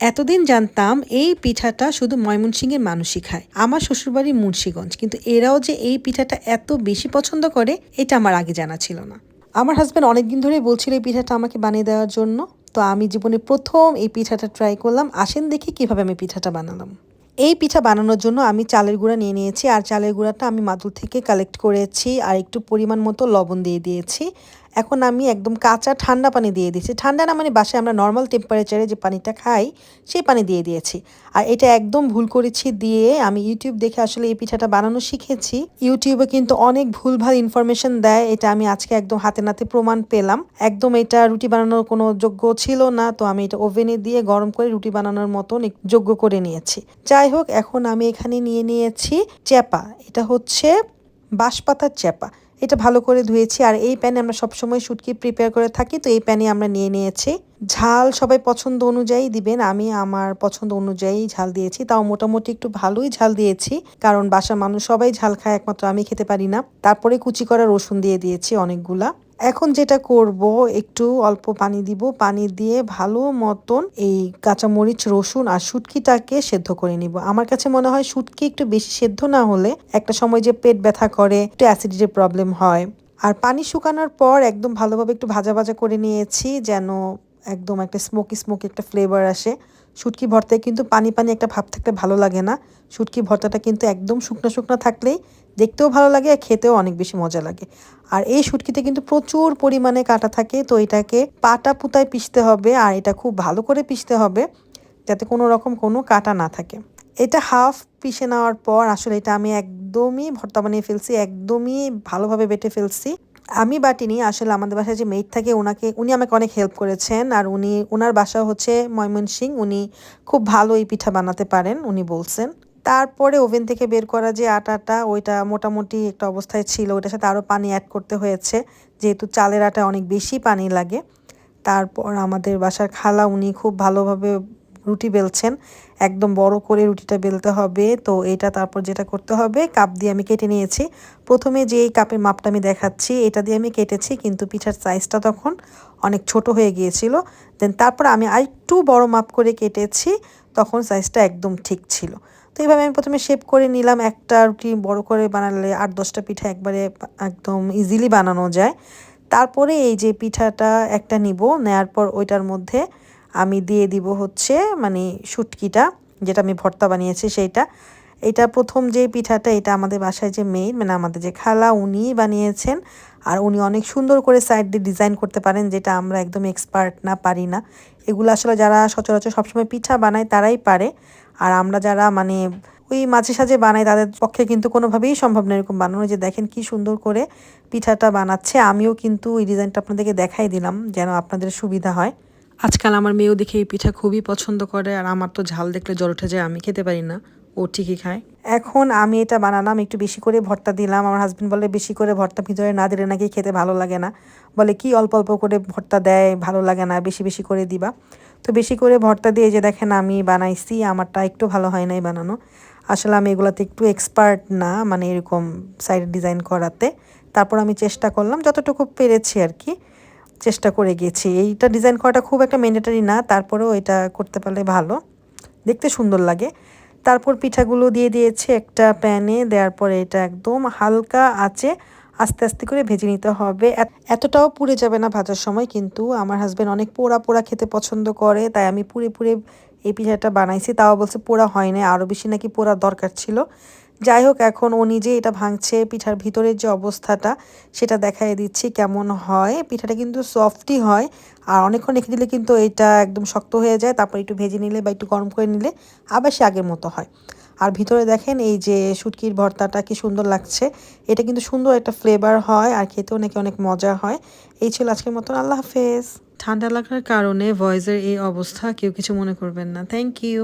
এতদিন জানতাম এই পিঠাটা শুধু ময়মনসিংহের মানুষই খায়, আমার শ্বশুরবাড়ি মুন্সীগঞ্জ। কিন্তু এরাও যে এই পিঠাটা এত বেশি পছন্দ করে, এটা আমার আগে জানা ছিল না। আমার হাজব্যান্ড অনেকদিন ধরেই বলছিল এই পিঠাটা আমাকে বানিয়ে দেওয়ার জন্য। তো আমি জীবনে প্রথম এই পিঠাটা ট্রাই করলাম। আসেন দেখি কীভাবে আমি পিঠাটা বানালাম। এই পিঠা বানানোর জন্য আমি চালের গুঁড়া নিয়ে নিয়েছি। আর চালের গুঁড়াটা আমি মাদুর থেকে কালেক্ট করেছি। আর একটু পরিমাণ মতো লবণ দিয়ে দিয়েছি। এখন আমি একদম কাঁচা ঠান্ডা পানি দিয়ে দিয়েছি। ঠান্ডা না মানে বাসায় আমরা নর্মাল টেম্পারেচারে যে পানিটা খাই, সেই পানি দিয়ে দিয়েছি। আর এটা একদম ভুল করেছি দিয়ে আমি ইউটিউব দেখে আসলে এই পিঠাটা বানানো শিখেছি। ইউটিউবে কিন্তু অনেক ভুলভাল ইনফরমেশন দেয়, এটা আমি আজকে একদম হাতে নাতে প্রমাণ পেলাম। একদম এটা রুটি বানানোর কোনো যোগ্য ছিল না, তো আমি এটা ওভেনে দিয়ে গরম করে রুটি বানানোর মতন যোগ্য করে নিয়েছি। যাই হোক, এখন আমি এখানে নিয়ে নিয়েছি চ্যাপা। এটা হচ্ছে বাঁশপাতার চ্যাপা। এটা ভালো করে ধুয়েছি। আর এই প্যানে আমরা সবসময় শুটকি প্রিপেয়ার করে থাকি, তো এই প্যানে আমরা নিয়ে নিয়েছি। ঝাল সবাই পছন্দ অনুযায়ী দিবেন, আমি আমার পছন্দ অনুযায়ী ঝাল দিয়েছি। তাও মোটামুটি একটু ভালোই ঝাল দিয়েছি, কারণ বাসার মানুষ সবাই ঝাল খায়, একমাত্র আমি খেতে পারি না। তারপরে কুচি করা রসুন দিয়ে দিয়েছি অনেকগুলা। এখন যেটা করব, একটু অল্প পানি দিব। পানি দিয়ে ভালো মতন এই কাঁচামরিচ, রসুন আর শুটকিটাকে সেদ্ধ করে নিব। আমার কাছে মনে হয় শুটকি একটু বেশি সেদ্ধ না হলে একটা সময় যে পেট ব্যথা করে, একটু অ্যাসিডিটির প্রবলেম হয়। আর পানি শুকানোর পর একদম ভালোভাবে একটু ভাজা ভাজা করে নিয়েছি যেন একদম একটা স্মোকি স্মোকি একটা ফ্লেভার আসে। শুটকি ভর্তায় কিন্তু পানি পানি একটা ভাব থাকলে ভালো লাগে না। শুটকি ভর্তাটা কিন্তু একদম শুকনো শুকনো থাকলেই দেখতেও ভালো লাগে আর খেতেও অনেক বেশি মজা লাগে। আর এই শুটকিতে কিন্তু প্রচুর পরিমাণে কাটা থাকে, তো এটাকে পাটা পুতায় পিষতে হবে আর এটা খুব ভালো করে পিষতে হবে যাতে কোনো রকম কোনো কাটা না থাকে। এটা হাফ পিষে নেওয়ার পর আসলে এটা আমি একদমই ভর্তা বানিয়ে ফেলছি, একদমই ভালোভাবে বেটে ফেলছি। আমি বাটিনি, আসলে আমাদের বাসায় যে মেয়েট থাকে ওনাকে উনি আমাকে অনেক হেল্প করেছেন আর উনি ওনার বাসা হচ্ছে ময়মনসিং, উনি খুব ভালো এই পিঠা বানাতে পারেন, উনি বলছেন। তারপরে ওভেন থেকে বের করা যে আটাটা, ওইটা মোটামুটি একটা অবস্থায় ছিল, ওইটার সাথে আরও পানি অ্যাড করতে হয়েছে, যেহেতু চালের আটা অনেক বেশি পানি লাগে। তারপর আমাদের বাসার খালা উনি খুব ভালোভাবে রুটি বেলছেন। একদম বড় করে রুটিটা বেলতে হবে। তো এটা তারপর যেটা করতে হবে, কাপ দিয়ে আমি কেটে নিয়েছি। প্রথমে যে এই কাপের মাপটা আমি দেখাচ্ছি, এটা দিয়ে আমি কেটেছি, কিন্তু পিঠার সাইজটা তখন অনেক ছোট হয়ে গিয়েছিল। দেন তারপর আমি আরেকটু বড় মাপ করে কেটেছি, তখন সাইজটা একদম ঠিক ছিল। তো এইভাবে আমি প্রথমে শেপ করে নিলাম। একটা রুটি বড় করে বানালে আট, দশটা পিঠা একবারে একদম ইজিলি বানানো যায়। তারপরে এই যে পিঠাটা একটা নিব, নেয়ার পর ওইটার মধ্যে আমি দিয়ে দিব হচ্ছে মানে শুটকিটা, যেটা আমি ভর্তা বানিয়েছি সেইটা। এটা প্রথম যে পিঠাটা, এটা আমাদের বাসায় যে মেইন মানে আমাদের যে খালা উনি বানিয়েছেন। আর উনি অনেক সুন্দর করে সাইড দিয়ে ডিজাইন করতে পারেন, যেটা আমরা একদম এক্সপার্ট না, পারি না। এগুলো আসলে যারা সচরাচর সবসময় পিঠা বানায়, তারাই পারে। আর আমরা যারা মানে ওই মাঝে সাঝে বানাই, তাদের পক্ষে কিন্তু কোনোভাবেই সম্ভব না এরকম বানানো। যে দেখেন কি সুন্দর করে পিঠাটা বানাচ্ছে। আমিও কিন্তু ওই ডিজাইনটা আপনাদেরকে দেখাই দিলাম, যেন আপনাদের সুবিধা হয়। আজকাল আমার মেয়েও দেখে এই পিঠা খুবই পছন্দ করে আর আমার তো ঝাল দেখলে জ্বর উঠে যায়, আমি খেতে পারি না। ও ঠিকই খায়। এখন আমি এটা বানালাম, একটু বেশি করে ভর্তা দিলাম। আমার হাজব্যান্ড বলে, বেশি করে ভর্তা ভিতরে না দিলে নাকি খেতে ভালো লাগে না। বলে, কি অল্প অল্প করে ভর্তা দেয়, ভালো লাগে না, বেশি বেশি করে দিবা। তো বেশি করে ভর্তা দিয়ে যে দেখেন আমি বানাইছি, আমারটা একটু ভালো হয় নাই বানানো। আসলে আমি এগুলাতে একটু এক্সপার্ট না মানে এরকম সাইড ডিজাইন করাতে। তারপর আমি চেষ্টা করলাম, যতটুকু পেরেছি আর কি। চেষ্টা করে গেছি। এইটা ডিজাইন করাটা খুব একটা ম্যান্ডেটারি না, তারপরেও এটা করতে পারলে ভালো। দেখতে সুন্দর লাগে। তারপর পিঠাগুলো দিয়ে দিয়েছে একটা প্যানে, দেওয়ার পরে এটা একদম হালকা আছে আস্তে আস্তে করে ভেজে নিতে হবে। এতটাও পুড়ে যাবে না ভাজার সময়, কিন্তু আমার হাজব্যান্ড অনেক পোড়া পোড়া খেতে পছন্দ করে, তাই আমি পুড়ে পুড়ে এই পিঠাটা বানাইছি। তাও বলছে পোড়া হয় না আরও বেশি নাকি পোড়া দরকার ছিল। যাই হোক, এখন ও নিজে এটা ভাঙছে। পিঠার ভিতরের যে অবস্থাটা, সেটা দেখাই দিচ্ছি কেমন হয়। পিঠাটা কিন্তু সফটই হয় আর অনেকক্ষণ রেখে দিলে কিন্তু এটা একদম শক্ত হয়ে যায়। তারপর একটু ভেজে নিলে বা একটু গরম করে নিলে আবার সে আগের মতো হয়। আর ভিতরে দেখেন এই যে শুটকির ভর্তাটা কি সুন্দর লাগছে। এটা কিন্তু সুন্দর একটা ফ্লেভার হয় আর খেতেও নাকি অনেক মজা হয়। এই ছিল আজকের মতন। আল্লাহ হাফেজ। ঠান্ডা লাগার কারণে ভয়েসের এই অবস্থা কেউ কিছু মনে করবেন না। Thank you